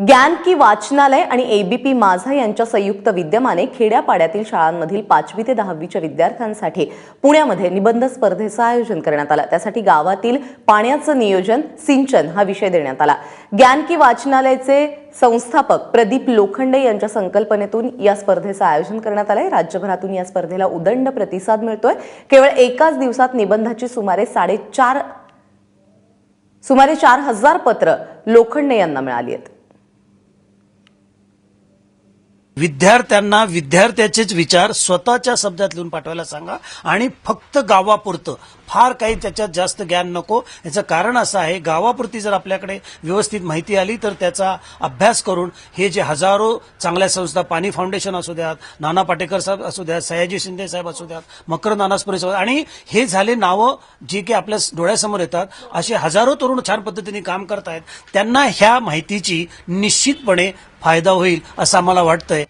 ज्ञान की वाचनालय आणि एबीपी माझा यांच्या संयुक्त विद्यमाने खेड्यापाड्यातील शाळांमधील पाचवी ते दहावीच्या विद्यार्थ्यांसाठी पुण्यामध्ये निबंध स्पर्धेचं आयोजन करण्यात आलं. त्यासाठी गावातील पाण्याचं नियोजन सिंचन हा विषय देण्यात आला. ज्ञान की वाचनालयचे संस्थापक प्रदीप लोखंडे यांच्या संकल्पनेतून या स्पर्धेचं आयोजन करण्यात आलंय. राज्यभरातून या स्पर्धेला उदंड प्रतिसाद मिळतोय. केवळ एकाच दिवसात निबंधाची सुमारे साडेचार सुमारे चार हजार पत्र लोखंडे यांना मिळाली आहेत. विद्यार्थ्यांना विद्यार्थ्याचेच विचार स्वतःच्या शब्दात लिहून पाठवायला सांगा. आणि फक्त गावापुरतं फार काही त्याच्यात जास्त ज्ञान नको. याचं कारण असं आहे गावापुरती जर आपल्याकडे व्यवस्थित माहिती आली तर त्याचा अभ्यास करून हे जे हजारो चांगल्या संस्था पाणी फाउंडेशन असू द्यात नाना पाटेकर साहेब असू द्यात सयाजी शिंदे साहेब असू द्यात मकर नानास्पुरे साहेब आणि हे झाले नावं जे की आपल्या डोळ्यासमोर येतात. असे हजारो तरुण छान पद्धतीने काम करतायत. त्यांना ह्या माहितीची निश्चितपणे फायदा होईल असं आम्हाला वाटतंय.